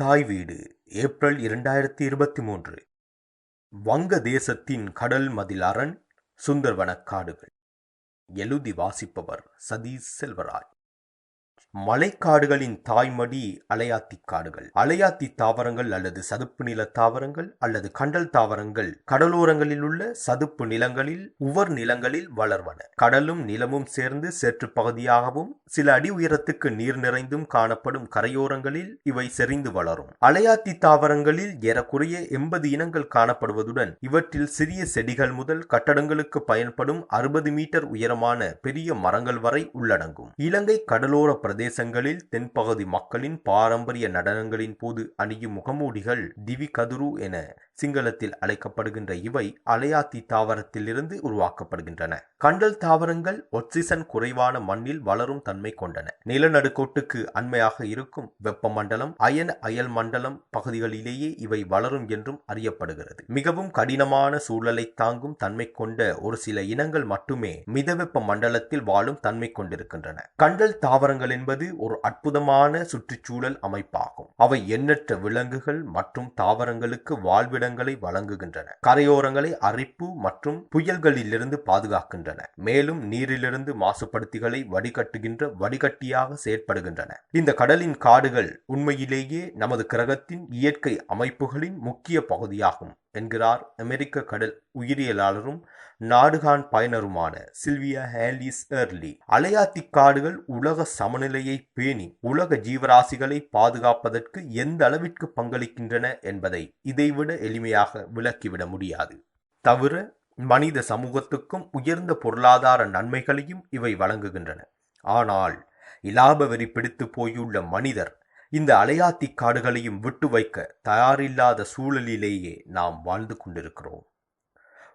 தாய் வீடு ஏப்ரல் இரண்டாயிரத்தி இருபத்தி மூன்று. வங்க தேசத்தின் கடல் மதில் அரண் சுந்தர்வன காடுகள். எழுதி வாசிப்பவர் சதீஷ் செல்வராஜ் மலைக்காடுகளின் தாய்மடி அலையாத்தி காடுகள். அலையாத்தி தாவரங்கள் அல்லது சதுப்பு நில தாவரங்கள் அல்லது கண்டல் தாவரங்கள் கடலோரங்களில் உள்ள சதுப்பு நிலங்களில் உவர் நிலங்களில் வளர்வன. கடலும் நிலமும் சேர்ந்து சேற்று பகுதியாகவும் சில அடி உயரத்துக்கு நீர் நிறைந்தும் காணப்படும் கரையோரங்களில் இவை செறிந்து வளரும். அலையாத்தி தாவரங்களில் ஏறக்குறைய எண்பது இனங்கள் காணப்படுவதுடன் இவற்றில் சிறிய செடிகள் முதல் கட்டடங்களுக்கு பயன்படும் அறுபது மீட்டர் உயரமான பெரிய மரங்கள் வரை உள்ளடங்கும். இலங்கை கடலோர பிரதேசங்களில் தென்பகுதி மக்களின் பாரம்பரிய நடனங்களின் போது அணியும் முகமூடிகள் திவி கதுரு என சிங்களத்தில் அழைக்கப்படுகின்ற இவை அலையாத்தி தாவரத்திலிருந்து உருவாக்கப்படுகின்றன. கண்டல் தாவரங்கள் ஒக்சிசன் குறைவான மண்ணில் வளரும் தன்மை கொண்டன. நிலநடுக்கோட்டுக்கு அண்மையாக இருக்கும் வெப்பமண்டலம் அயன அயல் மண்டலம் பகுதிகளிலேயே இவை வளரும் என்றும் அறியப்படுகிறது. மிகவும் கடினமான சூழலை தாங்கும் தன்மை கொண்ட ஒரு சில இனங்கள் மட்டுமே மிதவெப்ப மண்டலத்தில் வாழும் தன்மை கொண்டிருக்கின்றன. கண்டல் தாவரங்கள் என்பது ஒரு அற்புதமான சுற்றுச்சூழல் அமைப்பாகும். அவை எண்ணற்ற விலங்குகள் மற்றும் தாவரங்களுக்கு வாழ்விடங்களை வழங்குகின்றன. கரையோரங்களை அரிப்பு மற்றும் புயல்களிலிருந்து பாதுகாக்கின்றன. மேலும் நீரிலிருந்து மாசுபடுத்திகளை வடிகட்டுகின்ற வடிகட்டியாக செயற்படுகின்றன. இந்த கடலின் காடுகள் உண்மையிலேயே நமது கிரகத்தின் இயற்கை அமைப்புகளின் முக்கிய பகுதியாகும். என்கிறார் அமெரிக்க கடல் உயிரியலாளரும் நாடுகான் பயனருமான சில்வியா ஹேலிஸ் ஏர்லி. அலையாத்தி காடுகள் உலக சமநிலையை பேணி உலக ஜீவராசிகளை பாதுகாப்பதற்கு எந்த அளவிற்கு பங்களிக்கின்றன என்பதை இதைவிட எளிமையாக விளக்கிவிட முடியாது. தவிர மனித சமூகத்துக்கும் உயர்ந்த பொருளாதார நன்மைகளையும் இவை வழங்குகின்றன. ஆனால் இலாப வெறி பிடித்து போயுள்ள மனிதர் இந்த அலையாத்தி காடுகளையும் விட்டு வைக்க தயாரில்லாத சூழலிலேயே நாம் வாழ்ந்து கொண்டிருக்கிறோம்.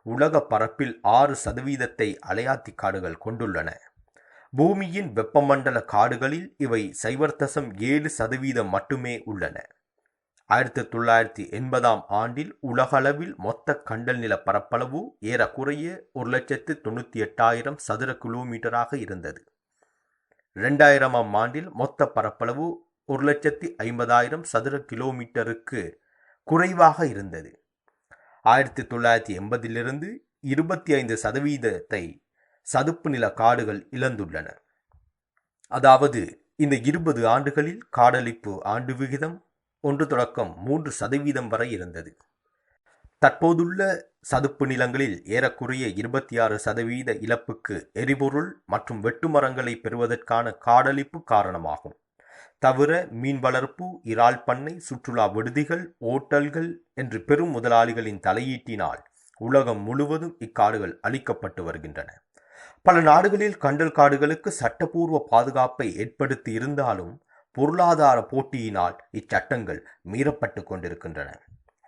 உலக பரப்பில் ஆறு சதவீதத்தை அலையாத்தி காடுகள் கொண்டுள்ளன. பூமியின் வெப்பமண்டல காடுகளில் இவை சைவர் தசம் ஏழு சதவீதம் மட்டுமே உள்ளன. ஆயிரத்தி தொள்ளாயிரத்தி எண்பதாம் ஆண்டில் உலகளவில் மொத்த கண்டல் நில பரப்பளவு ஏறக்குறைய ஒரு லட்சத்து தொண்ணூற்றி எட்டாயிரம் சதுர கிலோமீட்டராக இருந்தது. ரெண்டாயிரமாம் ஆண்டில் மொத்த பரப்பளவு ஒரு லட்சத்தி ஐம்பதாயிரம் சதுர கிலோமீட்டருக்கு குறைவாக இருந்தது. ஆயிரத்தி தொள்ளாயிரத்தி எண்பதிலிருந்து இருபத்தி ஐந்து சதவீதத்தை சதுப்பு நில காடுகள் இழந்துள்ளன. அதாவது இந்த இருபது ஆண்டுகளில் காடழிப்பு ஆண்டு விகிதம் ஒன்று தொடக்கம் மூன்று சதவீதம் வரை இருந்தது. தற்போதுள்ள சதுப்பு நிலங்களில் ஏறக்குறைய இருபத்தி ஆறு சதவீத இழப்புக்கு எரிபொருள் மற்றும் வெட்டுமரங்களை பெறுவதற்கான காடழிப்பு காரணமாகும். தவிர மீன் வளர்ப்பு இறால் பண்ணை சுற்றுலா விடுதிகள் ஓட்டல்கள் என்று பெரும் முதலாளிகளின் தலையீட்டினால் உலகம் முழுவதும் இக்காடுகள் அளிக்கப்பட்டு வருகின்றன. பல நாடுகளில் கண்டல் காடுகளுக்கு சட்டப்பூர்வ பாதுகாப்பை ஏற்படுத்தி இருந்தாலும் பொருளாதார போட்டியினால் இச்சட்டங்கள் மீறப்பட்டு கொண்டிருக்கின்றன.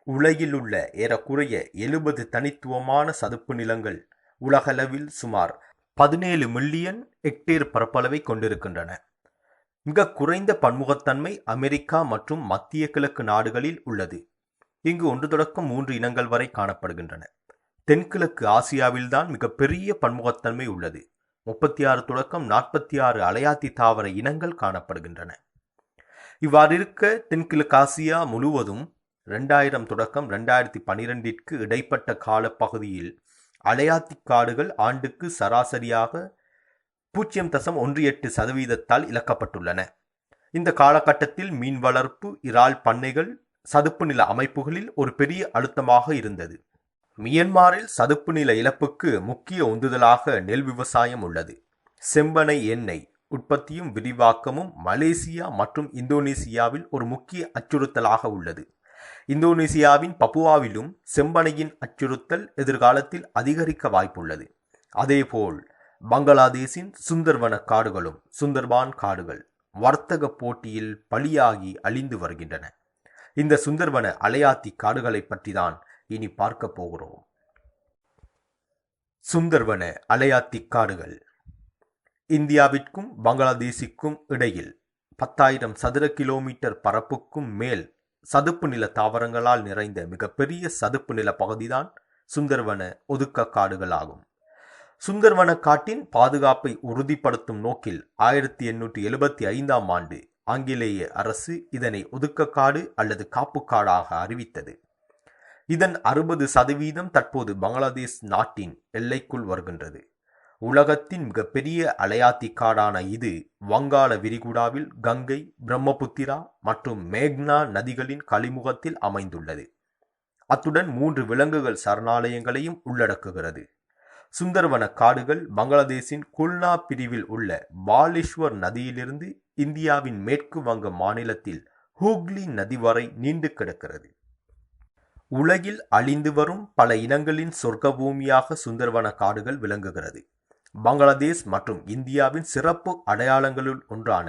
உலகில் உள்ள ஏறக்குறைய எழுபது தனித்துவமான சதுப்பு நிலங்கள் உலகளவில் சுமார் பதினேழு மில்லியன் ஹெக்டேர் பரப்பளவை கொண்டிருக்கின்றன. மிக குறைந்த பன்முகத்தன்மை அமெரிக்கா மற்றும் மத்திய கிழக்கு நாடுகளில் உள்ளது. இங்கு ஒன்று தொடக்கம் மூன்று இனங்கள் வரை காணப்படுகின்றன. தென்கிழக்கு ஆசியாவில்தான் மிகப்பெரிய பன்முகத்தன்மை உள்ளது. முப்பத்தி ஆறு தொடக்கம் நாற்பத்தி ஆறு அலையாத்தி தாவர இனங்கள் காணப்படுகின்றன. இவ்வாறு இருக்க தென்கிழக்கு ஆசியா முழுவதும் ரெண்டாயிரம் தொடக்கம் ரெண்டாயிரத்தி பனிரெண்டிற்கு இடைப்பட்ட காலப்பகுதியில் அலையாத்தி காடுகள் ஆண்டுக்கு சராசரியாக பூஜ்ஜியம் தசம் ஒன்று எட்டு சதவீதத்தால் இழக்கப்பட்டுள்ளன. இந்த காலகட்டத்தில் மீன் வளர்ப்பு இறால் பண்ணைகள் சதுப்பு நில அமைப்புகளில் ஒரு பெரிய அழுத்தமாக இருந்தது. மியன்மாரில் சதுப்பு நில இழப்புக்கு முக்கிய உந்துதலாக நெல் விவசாயம் உள்ளது. செம்பனை எண்ணெய் உற்பத்தியும் விரிவாக்கமும் மலேசியா மற்றும் இந்தோனேசியாவில் ஒரு முக்கிய அச்சுறுத்தலாக உள்ளது. இந்தோனேசியாவின் பப்புவாவிலும் செம்பனையின் அச்சுறுத்தல் எதிர்காலத்தில் அதிகரிக்க வாய்ப்புள்ளது. அதேபோல் பங்களாதேஷின் சுந்தர்வன காடுகளும் சுந்தர்பான் காடுகள் வர்த்தக போட்டியில் பலியாகி அழிந்து வருகின்றன. இந்த சுந்தர்வன அலையாத்தி காடுகளை பற்றி தான் இனி பார்க்க போகிறோம். சுந்தர்வன அலையாத்தி காடுகள். இந்தியாவிற்கும் பங்களாதேஷிற்கும் இடையில் பத்தாயிரம் சதுர கிலோமீட்டர் பரப்புக்கும் மேல் சதுப்பு நில தாவரங்களால் நிறைந்த மிகப்பெரிய சதுப்பு நில பகுதிதான் சுந்தர்வன ஒதுக்க காடுகள் ஆகும் சுந்தர்வன காட்டின் பாதுகாப்பை உறுதிப்படுத்தும் நோக்கில் ஆயிரத்தி எண்ணூற்றி எழுபத்தி ஐந்தாம் ஆண்டு ஆங்கிலேய அரசு இதனை ஒதுக்கக்காடு அல்லது காப்புக்காடாக அறிவித்தது. இதன் அறுபது சதவீதம் தற்போது பங்களாதேஷ் நாட்டின் எல்லைக்குள் வருகின்றது. உலகத்தின் மிகப்பெரிய அலையாத்தி காடான இது வங்காள விரிகுடாவில் கங்கை பிரம்மபுத்திரா மற்றும் மேக்னா நதிகளின் கழிமுகத்தில் அமைந்துள்ளது. அத்துடன் மூன்று விலங்குகள் சரணாலயங்களையும் உள்ளடக்குகிறது. சுந்தரவன காடுகள் பங்களாதேஷின் குல்னா பிரிவில் உள்ள பாலேஸ்வர் நதியிலிருந்து இந்தியாவின் மேற்கு வங்க மாநிலத்தில் ஹூக்லி நதி வரை நீண்டு கிடக்கிறது. உலகில் அழிந்து வரும் பல இனங்களின் சொர்க்க பூமியாக சுந்தரவன காடுகள் விளங்குகிறது. பங்களாதேஷ் மற்றும் இந்தியாவின் சிறப்பு அடையாளங்களுள் ஒன்றான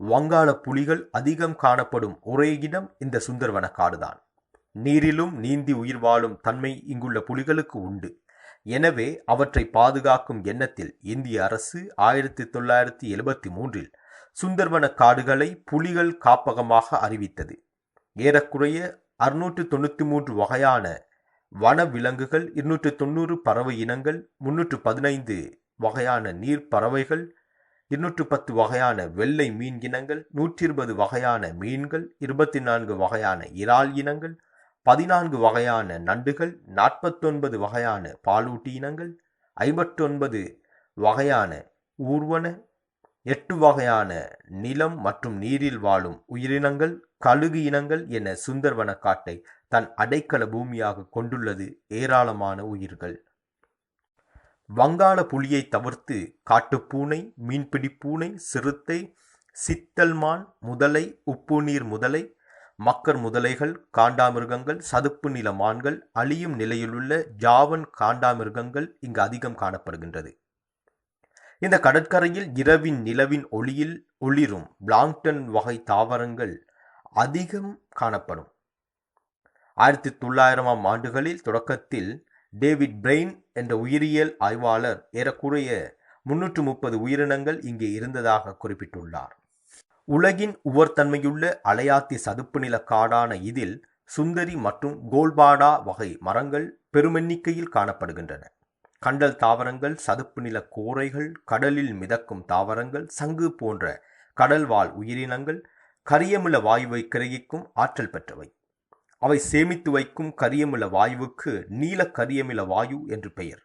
வங்காள புலிகள் அதிகம் காணப்படும் ஒரே இடம் இந்த சுந்தரவன காடுதான். நீரிலும் நீந்தி உயிர் வாழும் தன்மை இங்குள்ள புலிகளுக்கு உண்டு. எனவே அவற்றை பாதுகாக்கும் எண்ணத்தில் இந்திய அரசு ஆயிரத்தி தொள்ளாயிரத்தி எழுபத்தி மூன்றில் சுந்தர்வன காடுகளை புலிகள் காப்பகமாக அறிவித்தது. ஏறக்குறைய அறுநூற்று தொண்ணூற்றி மூன்று வகையான வன விலங்குகள் இருநூற்று தொண்ணூறு பறவை இனங்கள் முன்னூற்று பதினைந்து வகையான நீர் பறவைகள் இருநூற்று பத்து வகையான வெள்ளை மீன் இனங்கள் நூற்றி இருபது வகையான மீன்கள் இருபத்தி நான்கு வகையான இறால் இனங்கள் பதினான்கு வகையான நண்டுகள் நாற்பத்தொன்பது வகையான பாலூட்டி இனங்கள் ஐம்பத்தொன்பது வகையான ஊர்வன எட்டு வகையான நிலம் மற்றும் நீரில் வாழும் உயிரினங்கள் கழுகு இனங்கள் என சுந்தர்வன காட்டை தன் அடைக்கல பூமியாக கொண்டுள்ளது ஏராளமான உயிர்கள். வங்காள புலியை தவிர்த்து காட்டுப்பூனை மீன்பிடி பூனை சிறுத்தை சித்தல்மான் முதலை உப்பு நீர் முதலை மக்கர் முதலைகள் காண்டாமிருகங்கள் சதுப்பு நில மான்கள் அழியும் நிலையிலுள்ள ஜாவன் காண்டாமிருகங்கள் இங்கு அதிகம் காணப்படுகின்றது. இந்த கடற்கரையில் இரவின் நிலவின் ஒளியில் ஒளிரும் பிளாங்டன் வகை தாவரங்கள் அதிகம் காணப்படும். ஆயிரத்தி தொள்ளாயிரமாம் ஆண்டுகளில் தொடக்கத்தில் டேவிட் பிரெயின் என்ற உயிரியல் ஆய்வாளர் ஏறக்குறைய முன்னூற்று முப்பது உயிரினங்கள் இங்கே இருந்ததாக குறிப்பிட்டுள்ளார். உலகின் உவர்த்தன்மையுள்ள அலையாத்தி சதுப்பு நில காடான இதில் சுந்தரி மற்றும் கோல்பாடா வகை மரங்கள் பெருமெண்ணிக்கையில் காணப்படுகின்றன. கண்டல் தாவரங்கள் சதுப்பு நில கோரைகள் கடலில் மிதக்கும் தாவரங்கள் சங்கு போன்ற கடல்வாழ் உயிரினங்கள் கரியமில வாயுவை கிரகிக்கும் ஆற்றல் பெற்றவை. அவை சேமித்து வைக்கும் கரியமில வாயுவுக்கு நீல கரியமில வாயு என்று பெயர்.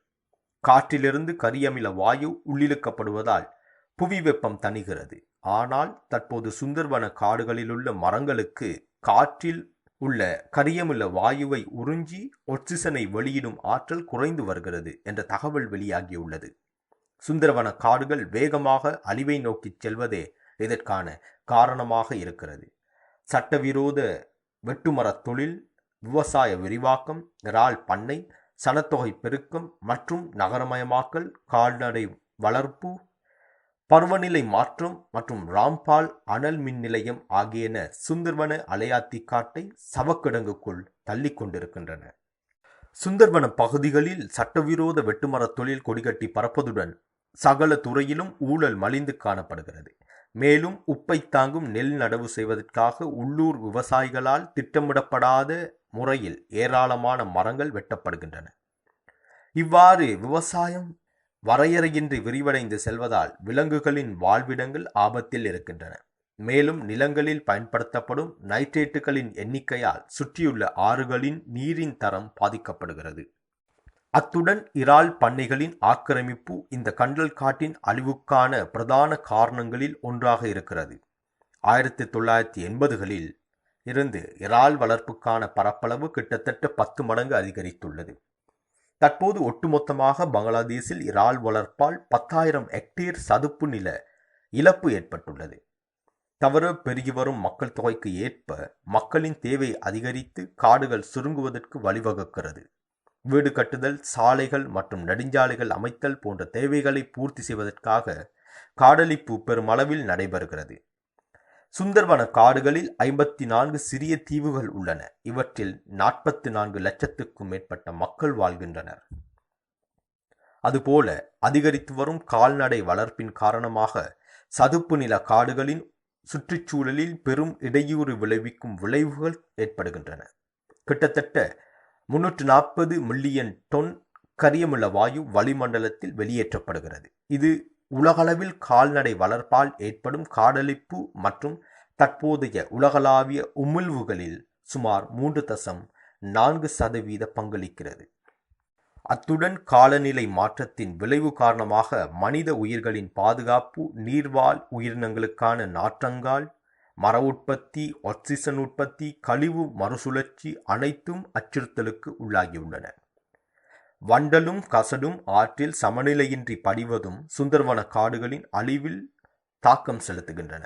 காற்றிலிருந்து கரியமில வாயு உள்ளிழுக்கப்படுவதால் புவி வெப்பம் தணிகிறது. ஆனால் தற்போது சுந்தர்வன காடுகளிலுள்ள மரங்களுக்கு காற்றில் உள்ள கரியமில வாயுவை உறிஞ்சி ஒக்சிசனை வெளியிடும் ஆற்றல் குறைந்து வருகிறது என்ற தகவல் வெளியாகியுள்ளது. சுந்தரவன காடுகள் வேகமாக அழிவை நோக்கிச் செல்வதே இதற்கான காரணமாக இருக்கிறது. சட்டவிரோத வெட்டுமரத் தொழில் விவசாய விரிவாக்கம் இறால் பண்ணை சனத்தொகை பெருக்கம் மற்றும் நகரமயமாக்கல் கால்நடை வளர்ப்பு பருவநிலை மாற்றம் மற்றும் ராம்பால் அனல் மின் நிலையம் ஆகியன சுந்தர்வன அலையாத்தி காட்டை சவக்கிடங்குக்குள் தள்ளி கொண்டிருக்கின்றன. சுந்தர்வன பகுதிகளில் சட்டவிரோத வெட்டுமரத் தொழில் கொடிகட்டி பறப்பதுடன் சகல துறையிலும் ஊழல் மலிந்து காணப்படுகிறது. மேலும் உப்பை தாங்கும் நெல் நடவு செய்வதற்காக உள்ளூர் விவசாயிகளால் திட்டமிடப்படாத முறையில் ஏராளமான மரங்கள் வெட்டப்படுகின்றன. இவ்வாறு விவசாயம் வரையறையின்றி விரிவடைந்து செல்வதால் விலங்குகளின் வாழ்விடங்கள் ஆபத்தில் இருக்கின்றன. மேலும் நிலங்களில் பயன்படுத்தப்படும் நைட்ரேட்டுகளின் எண்ணிக்கையால் சுற்றியுள்ள ஆறுகளின் நீரின் தரம் பாதிக்கப்படுகிறது. அத்துடன் இறால் பண்ணைகளின் ஆக்கிரமிப்பு இந்த கண்டல் காட்டின் அழிவுக்கான பிரதான காரணங்களில் ஒன்றாக இருக்கிறது. ஆயிரத்தி தொள்ளாயிரத்தி எண்பதுகளில் இருந்து இறால் வளர்ப்புக்கான பரப்பளவு கிட்டத்தட்ட பத்து மடங்கு அதிகரித்துள்ளது. தற்போது ஒட்டுமொத்தமாக பங்களாதேஷில் இறால் வளர்ப்பால் பத்தாயிரம் ஹெக்டேர் சதுப்பு நில இழப்பு ஏற்பட்டுள்ளது. தவிர பெருகி வரும் மக்கள் தொகைக்கு ஏற்ப மக்களின் தேவை அதிகரித்து காடுகள் சுருங்குவதற்கு வழிவகுக்கிறது. வீடு கட்டுதல் சாலைகள் மற்றும் நெடுஞ்சாலைகள் அமைத்தல் போன்ற தேவைகளை பூர்த்தி செய்வதற்காக காடழிப்பு பெருமளவில் நடைபெறுகிறது. சுந்தர்வன காடுகளில் ஐம்பத்தி நான்கு சிறிய தீவுகள் உள்ளன. இவற்றில் நாற்பத்தி நான்கு லட்சத்துக்கும் மேற்பட்ட மக்கள் வாழ்கின்றனர். அதுபோல அதிகரித்து வரும் கால்நடை வளர்ப்பின் காரணமாக சதுப்பு நில காடுகளின் சுற்றுச்சூழலில் பெரும் இடையூறு விளைவிக்கும் விளைவுகள் ஏற்படுகின்றன. கிட்டத்தட்ட முன்னூற்று நாற்பது மில்லியன் டொன் கரியமில வாயு வளிமண்டலத்தில் வெளியேற்றப்படுகிறது. இது உலகளவில் கால்நடை வளர்ப்பால் ஏற்படும் காடழிப்பு மற்றும் தற்போதைய உலகளாவிய உமிழ்வுகளில் சுமார் மூன்று தசம் நான்கு சதவீத பங்களிக்கிறது. அத்துடன் காலநிலை மாற்றத்தின் விளைவு காரணமாக மனித உயிர்களின் பாதுகாப்பு நீர்வாழ் உயிரினங்களுக்கான நாற்றங்கால் மர உற்பத்தி ஆக்சிஜன் உற்பத்தி கழிவு மறுசுழற்சி அனைத்தும் அச்சுறுத்தலுக்கு உள்ளாகியுள்ளன. வண்டலும் கசடும் ஆற்றில் சமநிலையின்றி படிவதும் சுந்தர்வன காடுகளின் அழிவில் தாக்கம் செலுத்துகின்றன.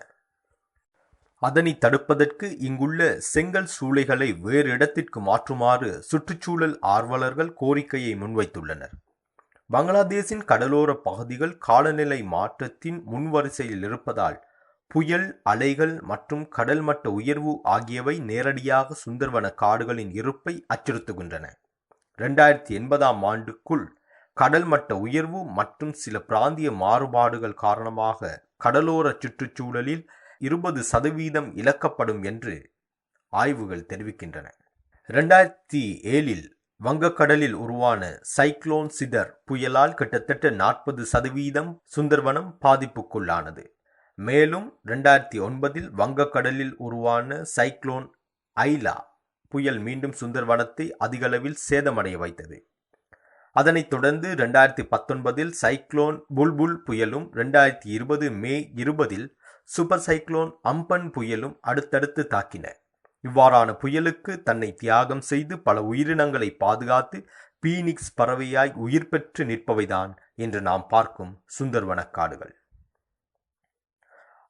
அதனை தடுப்பதற்கு இங்குள்ள செங்கல் சூளைகளை வேறு இடத்திற்கு மாற்றுமாறு சுற்றுச்சூழல் ஆர்வலர்கள் கோரிக்கையை முன்வைத்துள்ளனர். பங்களாதேஷின் கடலோர பகுதிகள் காலநிலை மாற்றத்தின் முன்வரிசையில் இருப்பதால் புயல் அலைகள் மற்றும் கடல் மட்ட உயர்வு ஆகியவை நேரடியாக சுந்தர்வன காடுகளின் இருப்பை அச்சுறுத்துகின்றன. இரண்டாயிரத்தி எண்பதாம் ஆண்டுக்குள் கடல் மட்ட உயர்வு மற்றும் சில பிராந்திய மாறுபாடுகள் காரணமாக கடலோர சுற்றுச்சூழலில் இருபது சதவீதம் இழக்கப்படும் என்று ஆய்வுகள் தெரிவிக்கின்றன. இரண்டாயிரத்தி ஏழில் வங்கக்கடலில் உருவான சைக்ளோன் சிதர் புயலால் கிட்டத்தட்ட நாற்பது சதவீதம் சுந்தர்வனம் பாதிப்புக்குள்ளானது. மேலும் இரண்டாயிரத்தி ஒன்பதில் வங்கக்கடலில் உருவான சைக்ளோன் ஐலா புயல் மீண்டும் சுந்தர்வனத்தை அதிகளவில் சேதமடைய வைத்தது. அதனைத் தொடர்ந்து ரெண்டாயிரத்தி பத்தொன்பதில் சைக்ளோன் புல்புல் புயலும் ரெண்டாயிரத்தி இருபது மே இருபதில் சூப்பர் சைக்ளோன் அம்பன் புயலும் அடுத்தடுத்து தாக்கின. இவ்வாறான புயலுக்கு தன்னை தியாகம் செய்து பல உயிரினங்களை பாதுகாத்து பீனிக்ஸ் பறவையாய் உயிர் பெற்று நிற்பவைதான் என்று நாம் பார்க்கும் சுந்தர்வன காடுகள்.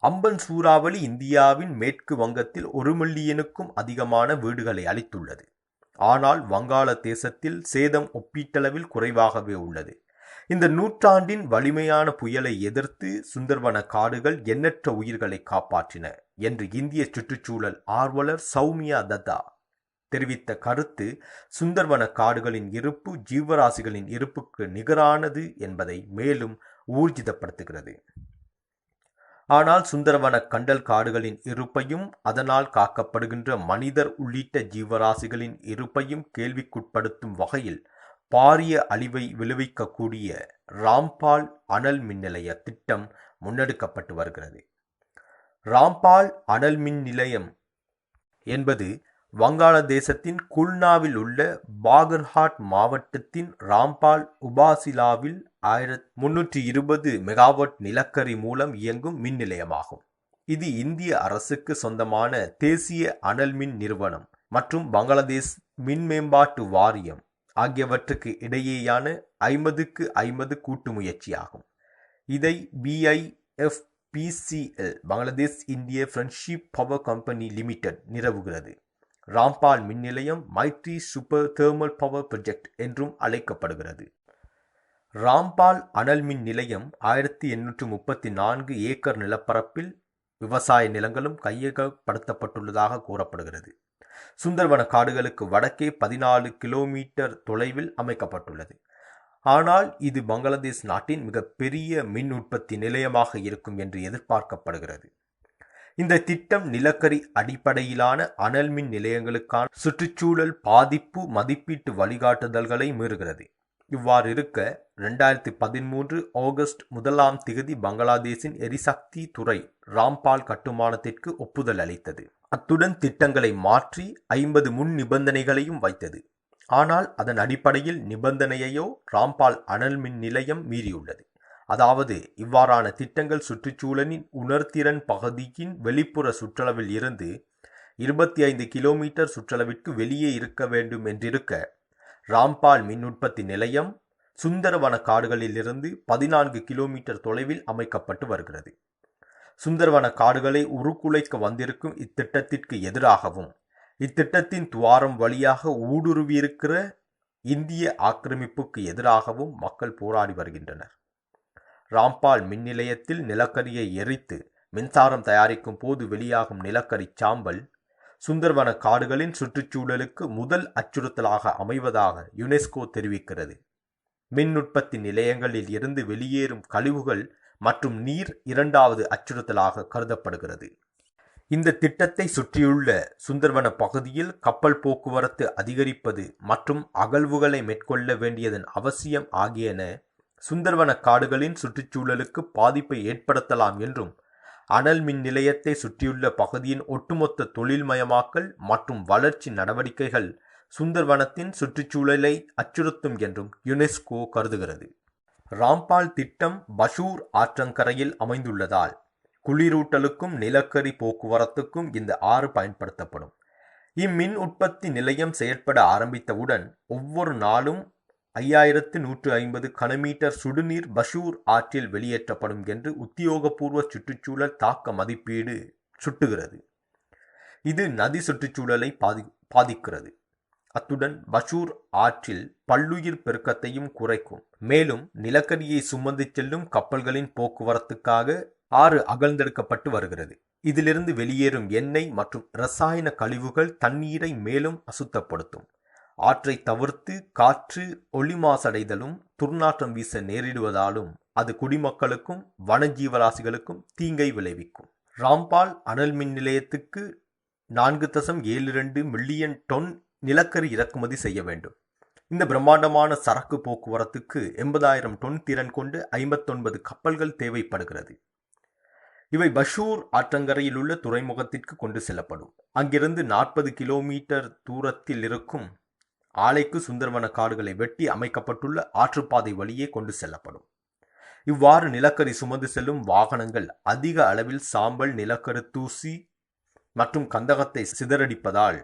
அம்பன் சூறாவளி இந்தியாவின் மேற்கு வங்கத்தில் ஒரு மில்லியனுக்கும் அதிகமான வீடுகளை அளித்துள்ளது ஆனால் வங்காள தேசத்தில் சேதம் ஒப்பீட்டளவில் குறைவாகவே உள்ளது. இந்த நூற்றாண்டின் வலிமையான புயலை எதிர்த்து சுந்தர்வன காடுகள் எண்ணற்ற உயிர்களை காப்பாற்றின என்று இந்திய சுற்றுச்சூழல் ஆர்வலர் சௌமியா தத்தா தெரிவித்த கருத்து சுந்தர்வன காடுகளின் இருப்பு ஜீவராசிகளின் இருப்புக்கு நிகரானது என்பதை மேலும் ஊர்ஜிதப்படுத்துகிறது. ஆனால் சுந்தரவன கண்டல் காடுகளின் இருப்பையும் அதனால் காக்கப்படுகின்ற மனிதர் உள்ளிட்ட ஜீவராசிகளின் இருப்பையும் கேள்விக்குட்படுத்தும் வகையில் பாரிய அழிவை விளைவிக்கக்கூடிய ராம்பால் அனல் மின் நிலைய திட்டம் முன்னெடுக்கப்பட்டு வருகிறது. ராம்பால் அனல் மின் நிலையம் என்பது வங்காளதேசத்தின் குல்னாவில் உள்ள பாகர்ஹாட் மாவட்டத்தின் ராம்பால் உபாசிலாவில் ஆயிரத் முன்னூற்றி இருபது மெகாவாட் நிலக்கரி மூலம் இயங்கும் மின் நிலையமாகும். இது இந்திய அரசுக்கு சொந்தமான தேசிய அனல் மின் நிறுவனம் மற்றும் பங்களாதேஷ் மின் மேம்பாட்டு வாரியம் ஆகியவற்றுக்கு இடையேயான ஐம்பதுக்கு ஐம்பது கூட்டு முயற்சியாகும் இதை பிஐஎஃப்பிசிஎல் பங்களாதேஷ் இந்திய ஃப்ரெண்ட்ஷிப் பவர் கம்பெனி லிமிடெட் நிறுவுகிறது. ராம்பால் மின் நிலையம் Maitree super thermal power project என்றும் அழைக்கப்படுகிறது. ராம்பால் அனல் மின் நிலையம் ஆயிரத்தி எண்ணூற்று முப்பத்தி நான்கு ஏக்கர் நிலப்பரப்பில் விவசாய நிலங்களும் கையகப்படுத்தப்பட்டுள்ளதாக கூறப்படுகிறது. சுந்தர்வன காடுகளுக்கு வடக்கே பதினாலு கிலோமீட்டர் தொலைவில் அமைக்கப்பட்டுள்ளது. ஆனால் இது பங்களாதேஷ் நாட்டின் மிகப்பெரிய மின் உற்பத்தி நிலையமாக இருக்கும் என்று எதிர்பார்க்கப்படுகிறது. இந்த திட்டம் நிலக்கரி அடிப்படையிலான அனல் மின் நிலையங்களுக்கான சுற்றுச்சூழல் பாதிப்பு மதிப்பீட்டு வழிகாட்டுதல்களை மீறுகிறது. இவ்வாறு இருக்க ரெண்டாயிரத்தி பதிமூன்று ஆகஸ்ட் முதலாம் திகதி பங்களாதேஷின் எரிசக்தி துறை ராம்பால் கட்டுமானத்திற்கு ஒப்புதல் அளித்தது. அத்துடன் திட்டங்களை மாற்றி ஐம்பது முன் நிபந்தனைகளையும் வைத்தது. ஆனால் அதன் அடிப்படையில் நிபந்தனையையோ ராம்பால் அனல் மின் நிலையம் மீறியுள்ளது. அதாவது இவ்வாறான திட்டங்கள் சுற்றுச்சூழலின் உணர்திறன் பகுதியின் வெளிப்புற சுற்றளவில் இருந்து இருபத்தி ஐந்து கிலோமீட்டர் சுற்றளவிற்கு வெளியே இருக்க வேண்டும் என்றிருக்க ராம்பால் மின் உற்பத்தி நிலையம் சுந்தரவன காடுகளிலிருந்து பதினான்கு கிலோமீட்டர் தொலைவில் அமைக்கப்பட்டு வருகிறது. சுந்தரவன காடுகளை உருக்குலைக்க வந்திருக்கும் இத்திட்டத்திற்கு எதிராகவும் இத்திட்டத்தின் துவாரம் வழியாக ஊடுருவியிருக்கிற இந்திய ஆக்கிரமிப்புக்கு எதிராகவும் மக்கள் போராடி வருகின்றனர். ராம்பால் மின் நிலையத்தில் நிலக்கரியை எரித்து மின்சாரம் தயாரிக்கும் போது வெளியாகும் நிலக்கரி சாம்பல் சுந்தர்வன காடுகளின் சுற்றுச்சூழலுக்கு முதல் அச்சுறுத்தலாக அமைவதாக யுனெஸ்கோ தெரிவிக்கிறது. மின் உற்பத்தி நிலையங்களில் இருந்து வெளியேறும் கழிவுகள் மற்றும் நீர் இரண்டாவது அச்சுறுத்தலாக கருதப்படுகிறது. இந்த திட்டத்தை சுற்றியுள்ள சுந்தர்வன பகுதியில் கப்பல் போக்குவரத்து அதிகரிப்பது மற்றும் அகழ்வுகளை மேற்கொள்ள வேண்டியதன் அவசியம் ஆகியன சுந்தர்வன காடுகளின் சுற்றுச்சூழலுக்கு பாதிப்பை ஏற்படுத்தலாம் என்றும் அனல் மின் நிலையத்தை சுற்றியுள்ள பகுதியின் ஒட்டுமொத்த தொழில்மயமாக்கல் மற்றும் வளர்ச்சி நடவடிக்கைகள் சுந்தர்வனத்தின் சுற்றுச்சூழலை அச்சுறுத்தும் என்றும் யுனெஸ்கோ கருதுகிறது. ராம்பால் திட்டம் பஷூர் ஆற்றங்கரையில் அமைந்துள்ளதால் குளிரூட்டலுக்கும் நிலக்கரி போக்குவரத்துக்கும் இந்த ஆறு பயன்படுத்தப்படும். இம்மின் உற்பத்தி நிலையம் செயற்பட ஆரம்பித்தவுடன் ஒவ்வொரு நாளும் ஐயாயிரத்து நூற்று ஐம்பது கனமீட்டர் சுடுநீர் பஷூர் ஆற்றில் வெளியேற்றப்படும் என்று உத்தியோகபூர்வ சுற்றுச்சூழல் தாக்க மதிப்பீடு சுட்டுகிறது. இது நதி சுற்றுச்சூழலை பாதி பாதிக்கிறது. அத்துடன் பஷூர் ஆற்றில் பல்லுயிர் பெருக்கத்தையும் குறைக்கும். மேலும் நிலக்கரியை சுமந்து செல்லும் கப்பல்களின் போக்குவரத்துக்காக ஆறு அகழ்ந்தெடுக்கப்பட்டு வருகிறது. இதிலிருந்து வெளியேறும் எண்ணெய் மற்றும் ரசாயன கழிவுகள் தண்ணீரை மேலும் அசுத்தப்படுத்தும். ஆற்றை தவிர்த்து காற்று ஒளி மாசடைதலும் துர்நாற்றம் வீச நேரிடுவதாலும் அது குடிமக்களுக்கும் வனஜீவராசிகளுக்கும் தீங்கை விளைவிக்கும். ராம்பால் அனல் மின் நிலையத்துக்கு நான்கு தசம் ஏழு இரண்டு மில்லியன் டொன் நிலக்கரி இறக்குமதி செய்ய வேண்டும். இந்த பிரம்மாண்டமான சரக்கு போக்குவரத்துக்கு எண்பதாயிரம் டொன் திறன் கொண்டு ஐம்பத்தொன்பது கப்பல்கள் தேவைப்படுகிறது. இவை பஷூர் ஆற்றங்கரையில் உள்ள துறைமுகத்திற்கு கொண்டு செல்லப்படும். அங்கிருந்து நாற்பது கிலோமீட்டர் தூரத்தில் இருக்கும் ஆலைக்கு சுந்தரவன காடுகளை வெட்டி அமைக்கப்பட்டுள்ள ஆற்றுப்பாதை வழியே கொண்டு செல்லப்படும். இவ்வாறு நிலக்கரி சுமந்து செல்லும் வாகனங்கள் அதிக அளவில் சாம்பல் நிலக்கரி தூசி மற்றும் கந்தகத்தை சிதறடிப்பதால்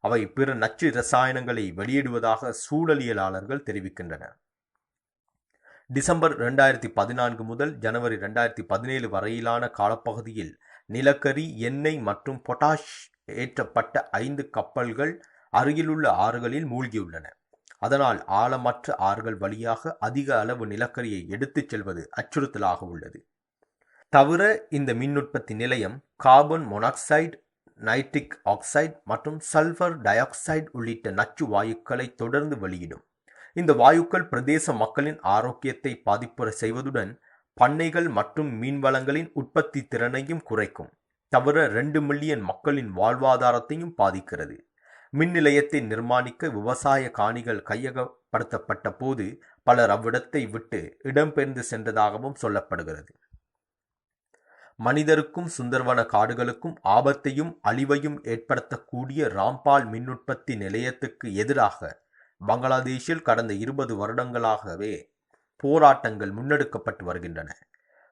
அவை பிற நச்சு ரசாயனங்களை வெளியிடுவதாக சூழலியலாளர்கள் தெரிவிக்கின்றனர். டிசம்பர் இரண்டாயிரத்தி பதினான்கு முதல் ஜனவரி இரண்டாயிரத்தி பதினேழு வரையிலான காலப்பகுதியில் நிலக்கரி எண்ணெய் மற்றும் பொட்டாஷ் ஏற்றப்பட்ட ஐந்து கப்பல்கள் அருகிலுள்ள ஆறுகளில் மூழ்கியுள்ளன. அதனால் ஆழமற்ற ஆறுகள் வழியாக அதிக அளவு நிலக்கரியை எடுத்துச் செல்வது அச்சுறுத்தலாக உள்ளது. தவிர இந்த மின் உற்பத்தி நிலையம் கார்பன் மொனாக்சைடு நைட்ரிக் ஆக்சைடு மற்றும் சல்ஃபர் டை ஆக்சைடு உள்ளிட்ட நச்சு வாயுக்களை தொடர்ந்து வெளியிடும். இந்த வாயுக்கள் பிரதேச மக்களின் ஆரோக்கியத்தை பாதிப்புற செய்வதுடன் பண்ணைகள் மற்றும் மீன்வளங்களின் உற்பத்தி திறனையும் குறைக்கும் தவிர ரெண்டு மில்லியன் மக்களின் வாழ்வாதாரத்தையும் பாதிக்கிறது. மின் நிலையத்தை நிர்மாணிக்க விவசாய காணிகள் கையகப்படுத்தப்பட்ட போது பலர் அவ்விடத்தை விட்டு இடம்பெயர்ந்து சென்றதாகவும் சொல்லப்படுகிறது. மனிதருக்கும் சுந்தர்வன காடுகளுக்கும் ஆபத்தையும் அழிவையும் ஏற்படுத்தக்கூடிய ராம்பால் மின்னுற்பத்தி நிலையத்துக்கு எதிராக பங்களாதேஷில் கடந்த இருபது வருடங்களாகவே போராட்டங்கள் முன்னெடுக்கப்பட்டு வருகின்றன.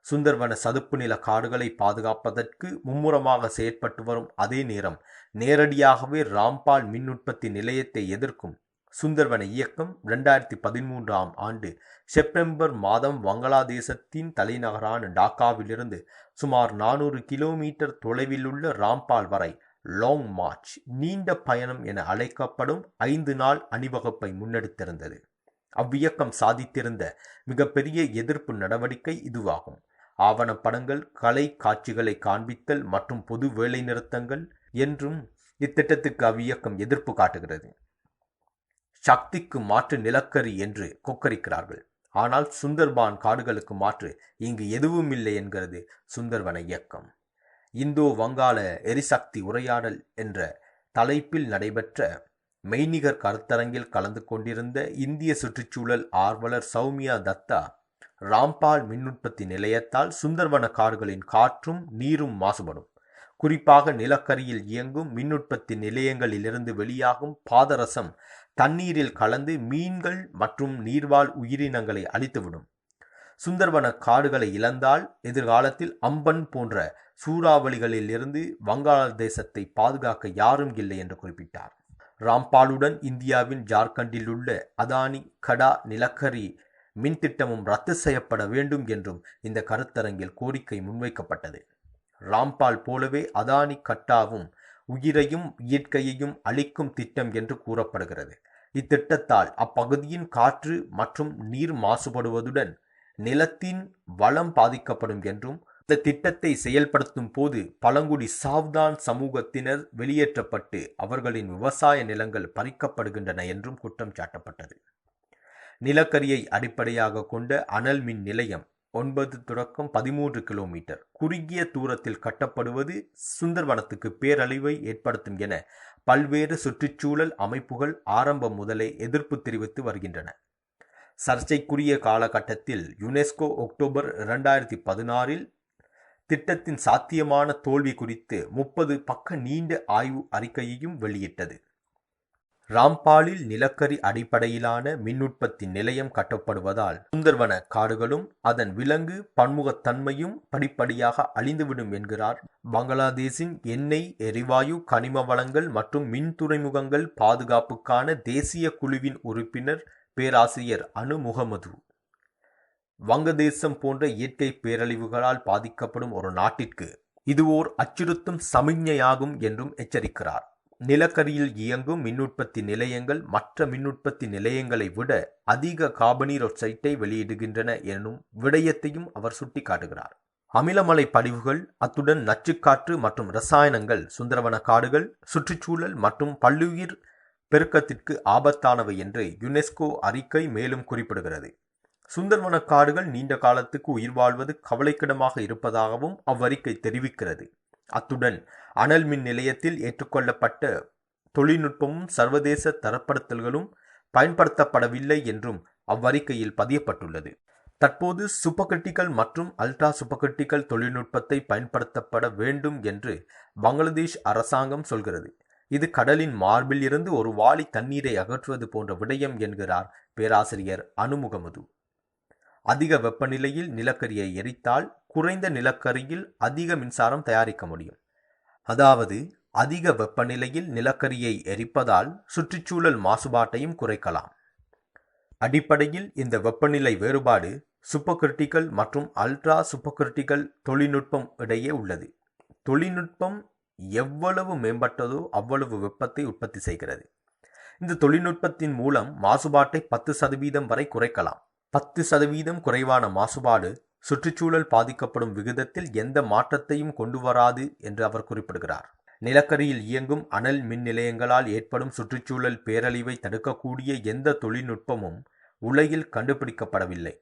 சுந்தர்வன சதுப்பு நில காடுகளை பாதுகாப்பதற்கு மும்முரமாக செயற்பட்டு வரும் அதே நேரம் நேரடியாகவே ராம்பால் மின் உற்பத்தி நிலையத்தை எதிர்க்கும் சுந்தர்வன இயக்கம் இரண்டாயிரத்தி பதிமூன்றாம் ஆண்டு செப்டம்பர் மாதம் வங்களாதேசத்தின் தலைநகரான டாக்காவிலிருந்து சுமார் நானூறு கிலோமீட்டர் தொலைவில் உள்ள ராம்பால் வரை லாங் மார்ச் நீண்ட பயணம் என அழைக்கப்படும் ஐந்து நாள் அணிவகுப்பை முன்னெடுத்திருந்தது. அவ்வியக்கம் சாதித்திருந்த மிகப்பெரிய எதிர்ப்பு நடவடிக்கை இதுவாகும். ஆவணப்படங்கள் கலை காட்சிகளை காண்பித்தல் மற்றும் பொது வேலைநிறுத்தங்கள் என்றும் இத்திட்டத்துக்கு அவ்வியக்கம் எதிர்ப்பு காட்டுகிறது. சக்திக்கு மாற்று நிலக்கரி என்று கொக்கரிக்கிறார்கள். ஆனால் சுந்தர்பான் காடுகளுக்கு மாற்று இங்கு எதுவும் இல்லை என்கிறது சுந்தர்வன இயக்கம். இந்தோ வங்காள எரிசக்தி உரையாடல் என்ற தலைப்பில் நடைபெற்ற மெய்நிகர் கருத்தரங்கில் கலந்து கொண்டிருந்த இந்திய சுற்றுச்சூழல் ஆர்வலர் சௌமியா தத்தா ராம்பால் மின் உற்பத்தி நிலையத்தால் சுந்தர்வன காடுகளின் காற்றும் நீரும் மாசுபடும். குறிப்பாக நிலக்கரியில் இயங்கும் மின் உற்பத்தி நிலையங்களிலிருந்து வெளியாகும் பாதரசம் தண்ணீரில் கலந்து மீன்கள் மற்றும் நீர்வாழ் உயிரினங்களை அழித்துவிடும். சுந்தர்வன காடுகளை இழந்தால் எதிர்காலத்தில் அம்பன் போன்ற சூறாவளிகளிலிருந்து வங்காளதேசத்தை பாதுகாக்க யாரும் இல்லை என்று குறிப்பிட்டார். ராம்பாலுடன் இந்தியாவின் ஜார்க்கண்டில் உள்ள அதானி கடா நிலக்கரி மின் திட்டமும் ரத்து செய்யப்பட வேண்டும் என்றும் இந்த கருத்தரங்கில் கோரிக்கை முன்வைக்கப்பட்டது. ராம்பால் போலவே அதானி கட்டாவும் உயிரையும் இயற்கையையும் அழிக்கும் திட்டம் என்று கூறப்படுகிறது. இத்திட்டத்தால் அப்பகுதியின் காற்று மற்றும் நீர் மாசுபடுவதுடன் நிலத்தின் வளம் பாதிக்கப்படும் என்றும் இந்த திட்டத்தை செயல்படுத்தும் போது பழங்குடி சாவ்தான் சமூகத்தினர் வெளியேற்றப்பட்டு அவர்களின் விவசாய நிலங்கள் பறிக்கப்படுகின்றன என்றும் குற்றம் சாட்டப்பட்டது. நிலக்கரியை அடிப்படையாக கொண்ட அனல் மின் நிலையம் ஒன்பது தொடக்கம் பதிமூன்று கிலோமீட்டர் குறுகிய தூரத்தில் கட்டப்படுவது சுந்தர்வனத்துக்கு பேரழிவை ஏற்படுத்தும் என பல்வேறு சுற்றுச்சூழல் அமைப்புகள் ஆரம்பம் முதலே எதிர்ப்பு தெரிவித்து வருகின்றன. சர்ச்சைக்குரிய காலகட்டத்தில் யுனெஸ்கோ அக்டோபர் இரண்டாயிரத்தி பதினாறில் திட்டத்தின் சாத்தியமான தோல்வி குறித்து முப்பது பக்க நீண்ட ஆய்வு அறிக்கையையும் வெளியிட்டது. ராம்பாலில் நிலக்கரி அடிப்படையிலான மின்னுற்பத்தி நிலையம் கட்டப்படுவதால் சுந்தர்வன காடுகளும் அதன் விலங்கு பன்முகத்தன்மையும் படிப்படியாக அழிந்துவிடும் என்கிறார். பங்களாதேஷின் எண்ணெய் எரிவாயு கனிம வளங்கள் மற்றும் மின் துறைமுகங்கள் பாதுகாப்புக்கான தேசிய குழுவின் உறுப்பினர் பேராசிரியர் அனு முகமது. வங்கதேசம் போன்ற இயற்கை பேரழிவுகளால் பாதிக்கப்படும் ஒரு நாட்டிற்கு இது ஓர் அச்சுறுத்தும் சமிஞ்ஞையாகும் என்றும் எச்சரிக்கிறார். நிலக்கரியில் இயங்கும் மின்னுற்பத்தி நிலையங்கள் மற்ற மின்னுற்பத்தி நிலையங்களை விட அதிக கார்பனீர் ஒக்சைட்டை வெளியிடுகின்றன எனும் விடயத்தையும் அவர் சுட்டிக்காட்டுகிறார். அமிலமலை படிவுகள் அத்துடன் நச்சுக்காற்று மற்றும் ரசாயனங்கள் சுந்தரவன காடுகள் சுற்றுச்சூழல் மற்றும் பல்லுயிர் பெருக்கத்திற்கு ஆபத்தானவை என்று யுனெஸ்கோ அறிக்கை மேலும் குறிப்பிடுகிறது. சுந்தர்வன காடுகள் நீண்ட காலத்துக்கு உயிர் வாழ்வது கவலைக்கிடமாக இருப்பதாகவும் அவ்வறிக்கை தெரிவிக்கிறது. அத்துடன் அனல் மின் நிலையத்தில் ஏற்றுக்கொள்ளப்பட்ட தொழில்நுட்பமும் சர்வதேச தரப்படுத்தல்களும் பயன்படுத்தப்படவில்லை என்றும் அவ்வறிக்கையில் பதியப்பட்டுள்ளது. தற்போது சூப்பர்கிரிட்டிக்கல் மற்றும் அல்ட்ரா சூப்பர்கிரிட்டிக்கல் தொழில்நுட்பத்தை பயன்படுத்தப்பட வேண்டும் என்று பங்களாதேஷ் அரசாங்கம் சொல்கிறது. இது கடலின் மார்பில் இருந்து ஒரு வாளி தண்ணீரை அகற்றுவது போன்ற விடயம் என்கிறார் பேராசிரியர் அனுமுகமது. அதிக வெப்பநிலையில் நிலக்கரியை எரித்தால் குறைந்த நிலக்கரியில் அதிக மின்சாரம் தயாரிக்க முடியும். அதாவது அதிக வெப்பநிலையில் நிலக்கரியை எரிப்பதால் சுற்றுச்சூழல் மாசுபாட்டையும் குறைக்கலாம். அடிப்படையில் இந்த வெப்பநிலை வேறுபாடு சூப்பர்கிரிட்டிக்கல் மற்றும் அல்ட்ரா சூப்பர்கிரிட்டிக்கல் தொழில்நுட்பம் இடையே உள்ளது. தொழில்நுட்பம் எவ்வளவு மேம்பட்டதோ அவ்வளவு வெப்பத்தை உற்பத்தி செய்கிறது. இந்த தொழில்நுட்பத்தின் மூலம் மாசுபாட்டை பத்து சதவீதம் வரை குறைக்கலாம். பத்து சதவீதம் குறைவான மாசுபாடு சுற்றுச்சூழல் பாதிக்கப்படும் விகிதத்தில் எந்த மாற்றத்தையும் கொண்டு வராது என்று அவர் குறிப்பிடுகிறார். நிலக்கரியில் இயங்கும் அனல் மின் நிலையங்களால் ஏற்படும் சுற்றுச்சூழல் பேரழிவை தடுக்கக்கூடிய எந்த தொழில்நுட்பமும் உலகில் கண்டுபிடிக்கப்படவில்லை.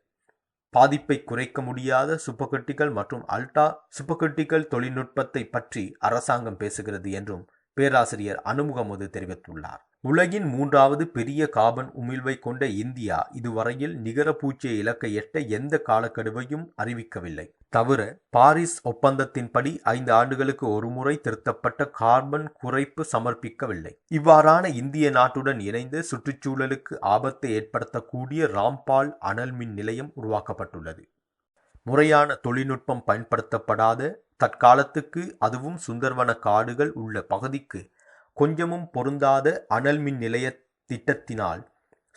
பாதிப்பை குறைக்க முடியாத சுப்பகட்டிகள் மற்றும் அல்டா சுப்பகட்டிகள் தொழில்நுட்பத்தை பற்றி அரசாங்கம் பேசுகிறது என்றும் பேராசிரியர் அனுமுகமது தெரிவித்துள்ளார். உலகின் மூன்றாவது பெரிய காபன் உமிழ்வை கொண்ட இந்தியா இதுவரையில் நிகர பூச்சிய இலக்கை எட்ட எந்த காலக்கெடுவையும் அறிவிக்கவில்லை. தவிர பாரிஸ் ஒப்பந்தத்தின்படி ஐந்து ஆண்டுகளுக்கு ஒருமுறை திருத்தப்பட்ட கார்பன் குறைப்பு சமர்ப்பிக்கவில்லை. இவ்வாறான இந்திய நாட்டுடன் இணைந்து சுற்றுச்சூழலுக்கு ஆபத்தை ஏற்படுத்தக்கூடிய ராம்பால் அனல் மின் நிலையம் உருவாக்கப்பட்டுள்ளது. முறையான தொழில்நுட்பம் பயன்படுத்தப்படாத தற்காலத்துக்கு அதுவும் சுந்தர்வன காடுகள் உள்ள பகுதிக்கு கொஞ்சமும் பொருந்தாத அனல் மின் நிலைய திட்டத்தினால்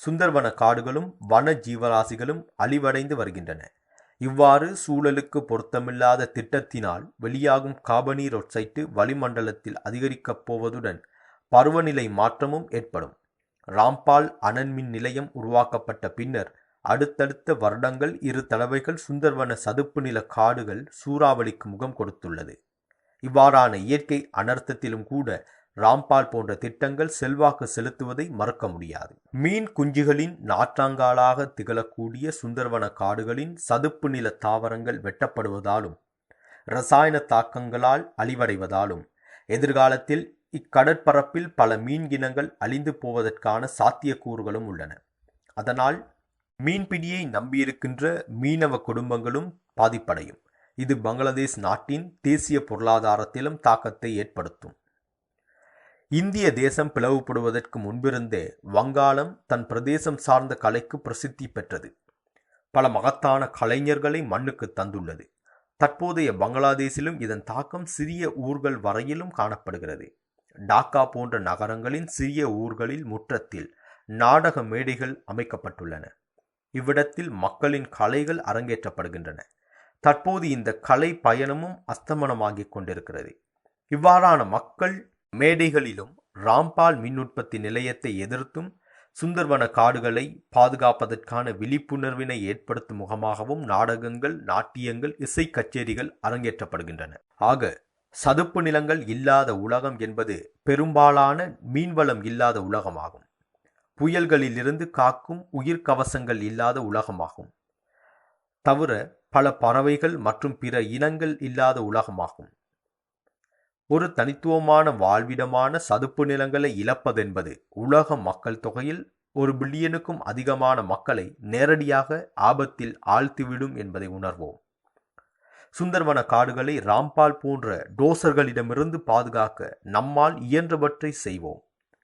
சுந்தர்வன காடுகளும் வன ஜீவராசிகளும் அழிவடைந்து வருகின்றன. இவ்வாறு சூழலுக்கு பொருத்தமில்லாத திட்டத்தினால் வெளியாகும் காபனீர் ஒட்சைட்டு வளிமண்டலத்தில் அதிகரிக்கப் போவதுடன் பருவநிலை மாற்றமும் ஏற்படும். ராம்பால் அனன்மின் நிலையம் உருவாக்கப்பட்ட பின்னர் அடுத்தடுத்த வருடங்கள் இரு தடவைகள் சுந்தர்வன சதுப்பு நில காடுகள் சூறாவளிக்கு முகம் கொடுத்துள்ளது. இவ்வாறான இயற்கை அனர்த்தத்திலும் கூட ராம்பால் போன்ற திட்டங்கள் செல்வாக்கு செலுத்துவதை மறுக்க முடியாது. மீன் குஞ்சுகளின் நாற்றாங்காலாக திகழக்கூடிய சுந்தரவன காடுகளின் சதுப்பு நில தாவரங்கள் வெட்டப்படுவதாலும் ரசாயன தாக்கங்களால் அழிவடைவதாலும் எதிர்காலத்தில் இக்கடற்பரப்பில் பல மீன் இனங்கள் அழிந்து போவதற்கான சாத்தியக்கூறுகளும் உள்ளன. அதனால் மீன்பிடியை நம்பியிருக்கின்ற மீனவ குடும்பங்களும் பாதிப்படையும். இது பங்களாதேஷ் நாட்டின் தேசிய பொருளாதாரத்திலும் தாக்கத்தை ஏற்படுத்தும். இந்திய தேசம் பிளவுபடுவதற்கு முன்பிருந்தே வங்காளம் தன் பிரதேசம் சார்ந்த கலைக்கு பிரசித்தி பெற்றது. பல மகத்தான கலைஞர்களை மண்ணுக்கு தந்துள்ளது. தற்போதைய பங்களாதேசிலும் இதன் தாக்கம் சிறிய ஊர்கள் வரையிலும் காணப்படுகிறது. டாக்கா போன்ற நகரங்களின் சிறிய ஊர்களில் முற்றத்தில் நாடக மேடைகள் அமைக்கப்பட்டுள்ளன. இவ்விடத்தில் மக்களின் கலைகள் அரங்கேற்றப்படுகின்றன. தற்போது இந்த கலை பயணமும் அஸ்தமனமாகிக் கொண்டிருக்கிறது. இவ்வாறான மக்கள் மேடைகளிலும் ராம்பால் மின் உற்பத்தி நிலையத்தை எதிர்த்தும் சுந்தர்வன காடுகளை பாதுகாப்பதற்கான விழிப்புணர்வினை ஏற்படுத்தும் முகமாகவும் நாடகங்கள் நாட்டியங்கள் இசை கச்சேரிகள் அரங்கேற்றப்படுகின்றன. ஆக சதுப்பு நிலங்கள் இல்லாத உலகம் என்பது பெரும்பாலான மீன்வளம் இல்லாத உலகமாகும். புயல்களிலிருந்து காக்கும் உயிர் கவசங்கள் இல்லாத உலகமாகும். தவிர பல பறவைகள் மற்றும் பிற இனங்கள் இல்லாத உலகமாகும். ஒரு தனித்துவமான வாழ்விடமான சதுப்பு நிலங்களை இழப்பதென்பது உலக மக்கள் தொகையில் ஒரு பில்லியனுக்கும் அதிகமான மக்களை நேரடியாக ஆபத்தில் ஆழ்த்திவிடும் என்பதை உணர்வோம். சுந்தர்வன காடுகளை ராம்பால் போன்ற டோசர்களிடமிருந்து பாதுகாக்க நம்மால் இயன்றவற்றை செய்வோம்.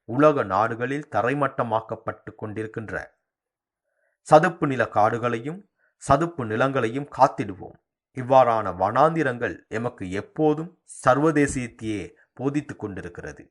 உலக நாடுகளில் தரைமட்டமாக்கப்பட்டு கொண்டிருக்கின்ற சதுப்பு நில காடுகளையும் சதுப்பு நிலங்களையும் காத்திடுவோம். இவ்வாறான வனாந்திரங்கள் எமக்கு எப்போதும் சர்வதேசியத்தையே போதித்து கொண்டிருக்கிறது.